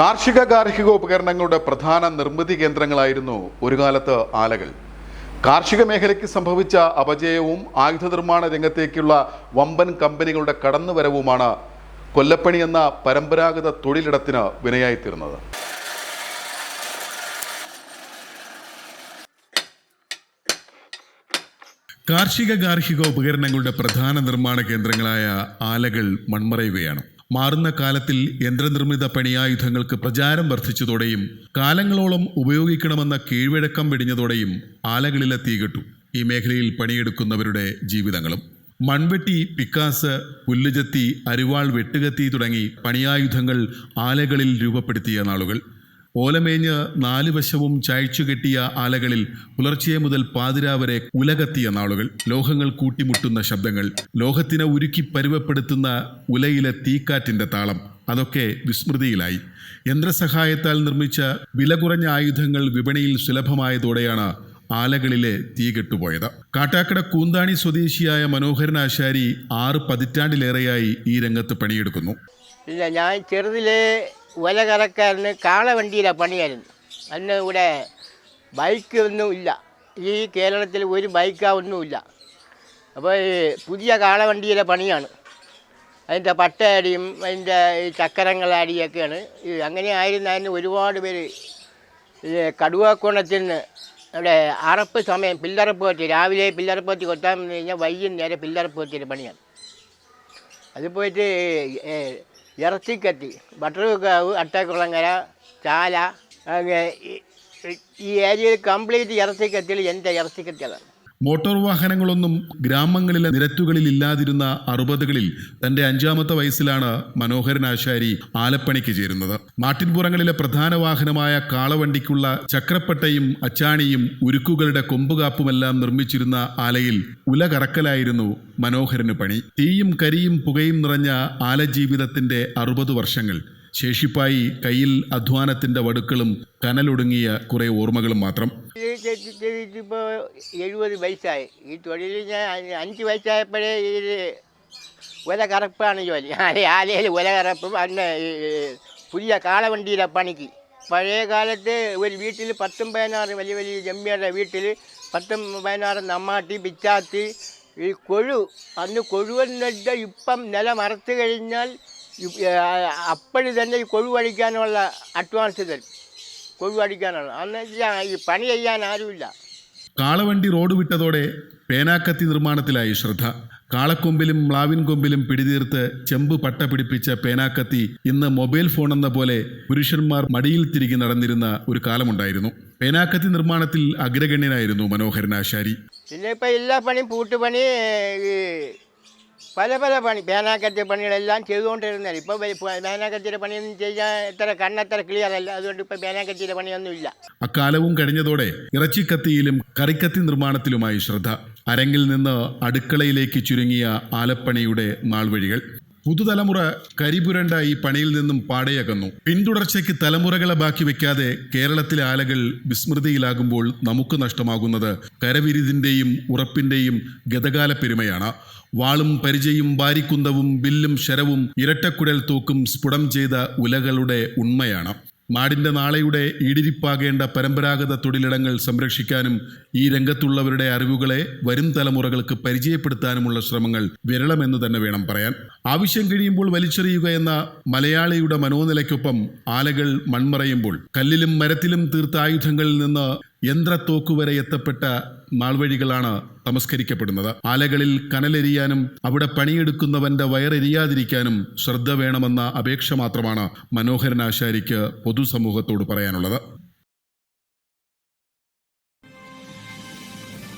കാർഷിക ഗാർഹിക ഉപകരണങ്ങളുടെ പ്രധാന നിർമ്മിതി കേന്ദ്രങ്ങളായിരുന്നു ഒരു കാലത്ത് ആലകൾ. കാർഷിക മേഖലയ്ക്ക് സംഭവിച്ച അപജയവും ആയുധ നിർമ്മാണ രംഗത്തേക്കുള്ള വമ്പൻ കമ്പനികളുടെ കടന്നുവരവുമാണ് കൊല്ലപ്പണി എന്ന പരമ്പരാഗത തൊഴിലിടത്തിന് വിനയായിത്തീർന്നത്. കാർഷിക ഗാർഹിക ഉപകരണങ്ങളുടെ പ്രധാന നിർമ്മാണ കേന്ദ്രങ്ങളായ ആലകൾ മൺമറയുകയാണ്. മാറുന്ന കാലത്തിൽ യന്ത്രനിർമ്മിത പണിയായുധങ്ങൾക്ക് പ്രചാരം വർദ്ധിച്ചതോടെയും കാലങ്ങളോളം ഉപയോഗിക്കണമെന്ന കീഴ്വഴക്കം വെടിഞ്ഞതോടെയും ആലകളിലെ തീകെട്ടു ഈ മേഖലയിൽ പണിയെടുക്കുന്നവരുടെ ജീവിതങ്ങളും. മൺവെട്ടി പിക്കാസ് പുല്ലുചത്തി അരിവാൾ വെട്ടുകത്തി തുടങ്ങി പണിയായുധങ്ങൾ ആലകളിൽ രൂപപ്പെടുത്തിയ നാളുകൾ. ഓലമേഞ്ഞ് നാല് വശവും ചായച്ചു കെട്ടിയ ആലകളിൽ പുലർച്ചെ മുതൽ പാതിരാ വരെ ഉലകത്തിയ നാളുകൾ. ലോഹങ്ങൾ കൂട്ടിമുട്ടുന്ന ശബ്ദങ്ങൾ ലോഹത്തിനെ ഉരുക്കി പരുവപ്പെടുത്തുന്ന ഉലയിലെ തീക്കാറ്റിന്റെ താളം അതൊക്കെ വിസ്മൃതിയിലായി. യന്ത്രസഹായത്താൽ നിർമ്മിച്ച വില കുറഞ്ഞ ആയുധങ്ങൾ വിപണിയിൽ സുലഭമായതോടെയാണ് ആലകളിലെ തീ കെട്ടുപോയത്. കാട്ടാക്കട കൂന്താണി സ്വദേശിയായ മനോഹരൻ ആശാരി ആറ് പതിറ്റാണ്ടിലേറെയായി ഈ രംഗത്ത് പണിയെടുക്കുന്നു. ഇല്ല ഞാൻ ചെറുതിലെ കാള കാളവണ്ടിയിലാണ് പണിയായിരുന്നു അന്ന് ഇവിടെ ബൈക്ക് ഒന്നും ഇല്ല. ഈ കേരളത്തിൽ ഒരു ബൈക്കാ ഒന്നുമില്ല അപ്പോൾ ഈ പുതിയ കാളവണ്ടിയിലെ പണിയാണ്. അതിന്റെ പട്ടയടിയും അതിന്റെ ഈ ചക്കരങ്ങളടിയൊക്കെയാണ് ഈ അങ്ങനെ ആയിരുന്നതിന് ഒരുപാട് പേര് ഈ കടുവാക്കോണത്തിൽ നിന്ന് അവിടെ അറപ്പ് സമയം പില്ലറപ്പ് പറ്റി രാവിലെ പില്ലറപ്പ് പറ്റി കൊത്താൻ കഴിഞ്ഞാൽ വൈകുന്നേരം പില്ലറപ്പ് പറ്റിയൊരു പണിയാണ്. അത് പോയിട്ട് ഇറച്ചിക്കത്തി ബട്ടർകാവ് അട്ടക്കുളങ്ങര ചാല അങ്ങനെ ഈ- ഏരിയയിൽ കംപ്ലീറ്റ് ഇറച്ചിക്കത്തികൾ എന്റെ ഇറച്ചിക്കത്തികളാണ് മോട്ടോർ വാഹനങ്ങളൊന്നും ഗ്രാമങ്ങളിലെ നിരത്തുകളിൽ ഇല്ലാതിരുന്ന അറുപതുകളിൽ തന്റെ അഞ്ചാമത്തെ വയസ്സിലാണ് മനോഹരൻ ആശാരി ആലപ്പണിക്ക് ചേരുന്നത്. നാട്ടിൻപുറങ്ങളിലെ പ്രധാന വാഹനമായ കാളവണ്ടിക്കുള്ള ചക്രപ്പട്ടയും അച്ചാണിയും ഉരുക്കുകളുടെ കൊമ്പുകാപ്പുമെല്ലാം നിർമ്മിച്ചിരുന്ന ആലയിൽ ഉലകറക്കലായിരുന്നു മനോഹരന് പണി. തീയും കരിയും പുകയും നിറഞ്ഞ ആലജീവിതത്തിന്റെ അറുപത് വർഷങ്ങൾ. ശേഷിപ്പായി കയ്യിൽ അധ്വാനത്തിന്റെ വടുക്കളും കനലൊടുങ്ങിയ കുറെ ഓർമ്മകളും മാത്രം. ഇപ്പോൾ എഴുപത് വയസ്സായി. ഈ തൊഴിൽ ഞാൻ അഞ്ച് വയസ്സായപ്പോഴേ ഇത് ഒല കറപ്പാണ് ജോലി. ആല- ആലയിൽ ഒല കറപ്പും ഈ പുതിയ കാളവണ്ടിയിലെ പണിക്ക്. പഴയ കാലത്ത് ഒരു വീട്ടിൽ പത്തും പതിനാറ് വലിയ വലിയ ജമ്മിയുടെ വീട്ടിൽ പത്തും പതിനാറ് നമ്മാട്ടി പിച്ചാത്തി ഈ കൊഴു. അന്ന് കൊഴുവെന്നിട്ട് ഇപ്പം നില മറത്തു കഴിഞ്ഞാൽ അപ്പോഴും തന്നെ ഈ കൊഴു അടിക്കാനുള്ള അഡ്വാൻസ് തരും. കൊഴു അടിക്കാനുള്ള. അന്ന് വെച്ചാൽ ഈ പണി ചെയ്യാൻ ആരുമില്ല. കാളവണ്ടി റോഡ് വിട്ടതോടെ പേനാക്കത്തി നിർമ്മാണത്തിലായി ശ്രദ്ധ. കാളക്കൊമ്പിലും മ്ലാവിൻ കൊമ്പിലും പിടിതീർത്ത് ചെമ്പ് പട്ട പിടിപ്പിച്ച പേനാക്കത്തി ഇന്ന് മൊബൈൽ ഫോൺ എന്ന പോലെ പുരുഷന്മാർ മടിയിൽ തിരികെ നടന്നിരുന്ന ഒരു കാലമുണ്ടായിരുന്നു. പേനാക്കത്തി നിർമ്മാണത്തിൽ അഗ്രഗണ്യനായിരുന്നു മനോഹരൻ ആശാരി. പിന്നെ ഇപ്പൊ എല്ലാ പണിയും പൂട്ടുപണി പല പല പണി പേനാക്കത്തി പണികളെല്ലാം ചെയ്തുകൊണ്ടിരുന്നത് ഇപ്പോൾ പേനാക്കത്തിയുടെ പണിയൊന്നും ചെയ്യാൻ എത്ര കണ്ണത്ര ക്ലിയർ അല്ല. അതുകൊണ്ട് ഇപ്പോൾ പേനാക്കത്തിയുടെ പണിയൊന്നും ഇല്ല അക്കാലവും കഴിഞ്ഞതോടെ ഇറച്ചിക്കത്തിയിലും കറിക്കത്തി നിർമ്മാണത്തിലുമായി ശ്രദ്ധ. അരങ്ങിൽ നിന്ന് അടുക്കളയിലേക്ക് ചുരുങ്ങിയ ആലപ്പണിയുടെ നാൾവഴികൾ. പുതുതലമുറ കരിപുരണ്ട ഈ പണിയിൽ നിന്നും പാടയകന്നു. പിന്തുടർച്ചയ്ക്ക് തലമുറകളെ ബാക്കി വെക്കാതെ കേരളത്തിലെ ആലകൾ വിസ്മൃതിയിലാകുമ്പോൾ നമുക്ക് നഷ്ടമാകുന്നത് കരവിരുതിന്റെയും ഉറപ്പിന്റെയും ഗതകാല പെരുമയാണ് വാളും പരിചയും ബാരിക്കുന്തവും ബില്ലും ശരവും ഇരട്ടക്കുഴൽ തൂക്കും സ്ഫുടം ചെയ്ത ഉലകളുടെ ഉണ്മയാണ്. മാടിന്റെ നാളെയുടെ ഈടിരിപ്പാകേണ്ട പരമ്പരാഗത തൊഴിലിടങ്ങൾ സംരക്ഷിക്കാനും ഈ രംഗത്തുള്ളവരുടെ അറിവുകളെ വരും തലമുറകൾക്ക് പരിചയപ്പെടുത്താനുമുള്ള ശ്രമങ്ങൾ വിരളമെന്ന് തന്നെ വേണം പറയാൻ. ആവശ്യം കഴിയുമ്പോൾ വലിച്ചെറിയുക എന്ന മലയാളിയുടെ മനോനിലയ്ക്കൊപ്പം ആലകൾ മൺമറയുമ്പോൾ കല്ലിലും മരത്തിലും തീർത്ത ആയുധങ്ങളിൽ നിന്ന് യന്ത്രത്തോക്ക് വരെ എത്തപ്പെട്ട നാൾവഴികളാണ് തമസ്കരിക്കപ്പെടുന്നത്. ആലകളിൽ കനലെരിയാനും അവിടെ പണിയെടുക്കുന്നവന്റെ വയറെരിയാതിരിക്കാനും ശ്രദ്ധ വേണമെന്ന അപേക്ഷ മാത്രമാണ് മനോഹരൻ ആശാരിക്ക് പൊതുസമൂഹത്തോട് പറയാനുള്ളത്.